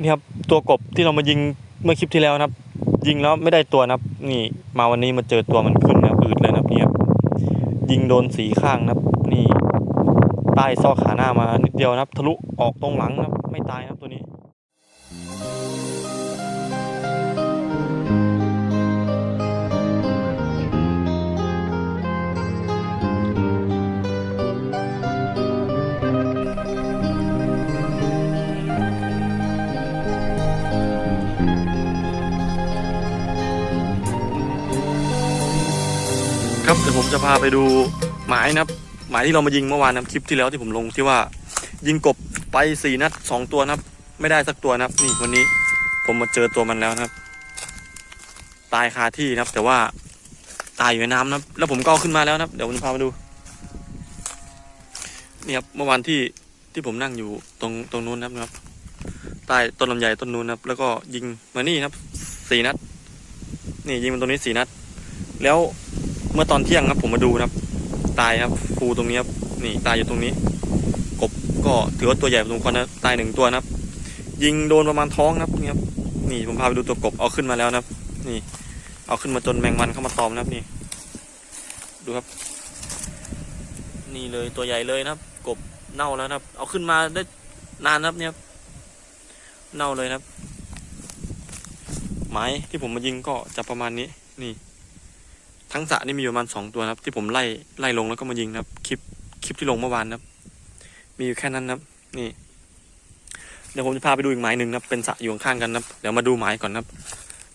นี่ครับตัวกบที่เรามายิงเมื่อคลิปที่แล้วนะครับ ยิงแล้วไม่ได้ตัวนะครับ นี่มาวันนี้มาเจอตัวมันขึ้นนะอืดเลยนะครับนี่ยยิงโดนสีข้างนะครับ นี่ใต้ซอกขาหน้ามานิดเดียวนะครับ ทะลุออกตรงหลังนะครับ ไม่ตายนะครับ ครับเดี๋ยวผมจะพาไปดูหมายนะครับ หมายที่เรามายิงเมื่อวานนะคลิปที่แล้วที่ผมลงที่ว่ายิงกบไปสี่นัดสองตัวนะครับ ไม่ได้สักตัวนะครับ นี่วันนี้ผมมาเจอตัวมันแล้วนะครับ ตายคาที่นะครับ แต่ว่าตายอยู่ในน้ำนะครับ แล้วผมก็เอาขึ้นมาแล้วนะครับ เดี๋ยวผมจะพามาดูนี่ครับเมื่อวานที่ที่ผมนั่งอยู่ตรงตรงนู้นนะครับใต้ต้นลำไยต้นนู้นนะครับ แล้วก็ยิงมานี่นะครับสี่นัด นี่ยิงมันตรงนี้สี่นัด แล้ว เมื่อตอนเที่ยงครับ ผมมาดูนะครับ ตายครับฟูตรงนี้ครับนี่ตายอยู่ตรงนี้ กบก็ถือว่าตัวใหญ่พอสมควรนะตายหนึ่งตัวนะครับ ยิงโดนประมาณท้องนะครับนี่ครับนี่ผมพาไปดูตัวกบเอาขึ้นมาแล้วนะครับ นี่ เอาขึ้นมาจนแมงวันเข้ามาตอมนะครับนี่ ดูครับ นี่เลยตัวใหญ่เลยนะครับ กบเน่าแล้วนะครับ เอาขึ้นมาได้นานนะครับเนี่ยเน่าเลยนะครับหมายที่ผมมายิงก็จะประมาณนี้นี่ ทั้งสระนี่มีประมาณสองตัวครับ ที่ผมไล่ไล่ลงแล้วก็มายิงครับคลิปคลิปที่ลงเมื่อวานครับ มีอยู่แค่นั้นครับ นี่ เดี๋ยวผมจะพาไปดูอีกหมายหนึ่งครับ เป็นสระอยู่ข้างกันครับเดี๋ยวมาดูหมายก่อนครับ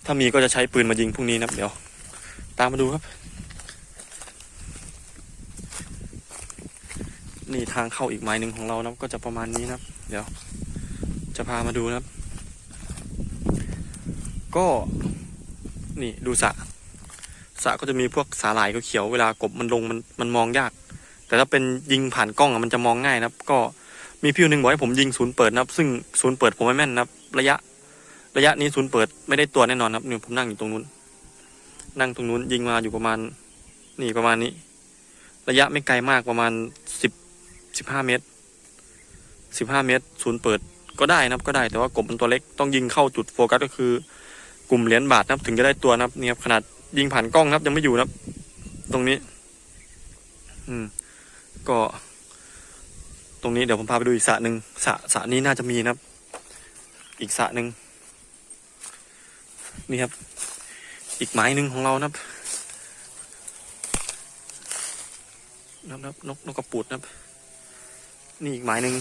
ถ้ามีก็จะใช้ปืนมายิงพรุ่งนี้นะครับเดี๋ยว ตามมาดูครับ นี่ทางเข้าอีกหมายหนึ่งของเรานะครับก็จะประมาณนี้นะครับ เดี๋ยว จะพามาดูนะครับ ก็ นี่ดูสระ สระก็จะมีพวกสาหร่ายเขียวเวลากบมันลงมันมันมองยาก แต่ถ้าเป็นยิงผ่านกล้องมันจะมองง่ายนะครับ ก็มีพี่คนหนึ่งบอกให้ผมยิงศูนย์เปิดนะครับ ซึ่งศูนย์เปิดผมไม่แม่นนะครับ ระยะ ระยะนี้ศูนย์เปิดไม่ได้ตัวแน่นอนครับนี่ผมนั่งอยู่ตรงนู้น นั่งตรงนู้นยิงมาอยู่ประมาณ นี่ประมาณนี้ ระยะไม่ไกลมากประมาณสิบสิบห้าเมตรสิบห้าเมตรศูนย์เปิดก็ได้นะครับก็ได้แต่ว่ากบมันตัวเล็กต้องยิงเข้าจุดโฟกัสก็คือ กลุ่มเหรียญบาทนะครับถึงจะได้ตัวนะครับเนี่ยครับขนาด ยิงผ่านกล้องนะครับ ยังไม่อยู่นะครับ ตรงนี้ อืม ก็ ตรงนี้เดี๋ยวผมพาไปดูอีกสระหนึ่งสระสระนี้น่าจะมีนะครับ อีกสระหนึ่งนี่ครับ อีกไม้หนึ่งของเรานะครับนะครับนกนกกระปุดนะครับ นี่อีกไม้หนึ่ง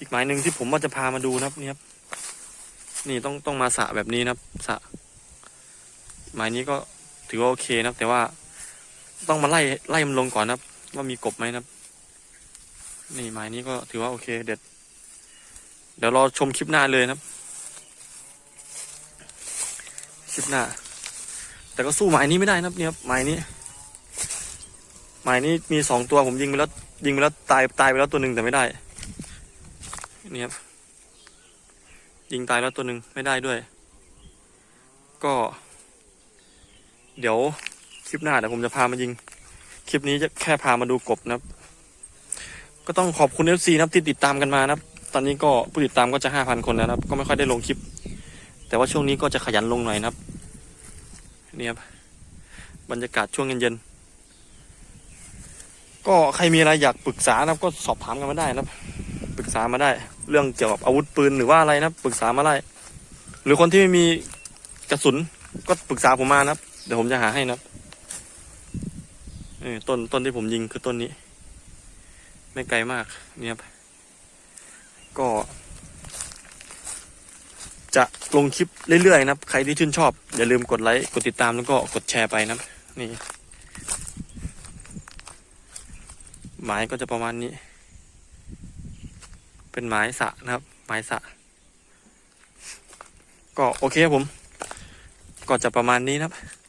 อีกไม้หนึ่งที่ผมว่าจะพามาดูนะครับนี่ครับนี่ต้องต้องมาสระแบบนี้นะครับสระ หมายนี้ก็ถือว่าโอเคนะครับ แต่ว่าต้องมาไล่ไล่มันลงก่อนนะครับว่ามีกบไหมนะครับ นี่หมายนี้ก็ถือว่าโอเค เด็ด เดี๋ยวรอชมคลิปหน้าเลยนะครับ คลิปหน้า แต่ก็สู้หมายนี้ไม่ได้นะครับเนี่ยครับหมายนี้หมายนี้มีสองตัวผมยิงไปแล้วยิงไปแล้วตายตายไปแล้วตัวหนึ่งแต่ไม่ได้ นี่ครับยิงตายแล้วตัวหนึ่งไม่ได้ด้วย ก็ เดี๋ยวคลิปหน้าเดี๋ยวผมจะพามายิง คลิปนี้จะแค่พามาดูกบนะครับ ก็ต้องขอบคุณเอฟซีนะครับที่ติดตามกันมานะครับ ตอนนี้ก็ผู้ติดตามก็จะห้าพันคนแล้วนะครับ ก็ไม่ค่อยได้ลงคลิป แต่ว่าช่วงนี้ก็จะขยันลงหน่อยนะครับนี่ครับบรรยากาศช่วงเย็นๆก็ใครมีอะไรอยากปรึกษานะครับ ก็สอบถามกันมาได้นะครับ ปรึกษามาได้ เรื่องเกี่ยวกับอาวุธปืนหรือว่าอะไรนะครับปรึกษามาได้หรือคนที่ไม่มีกระสุนก็ปรึกษาผมมานะครับ ดี๋ยวผมจะหาให้นะเออต้นต้นที่ผมยิงคือต้นนี้ ไม่ไกลมากเนี่ยครับก็ จะลงคลิปเรื่อยๆนะครับ ใครที่ชื่นชอบ อย่าลืมกดไลค์กดติดตามแล้วก็กดแชร์ไปนะครับนี่หมายก็จะประมาณนี้ เป็นไม้สะนะครับไม้สะ ก็โอเคครับผม ก็จะประมาณนี้นะครับ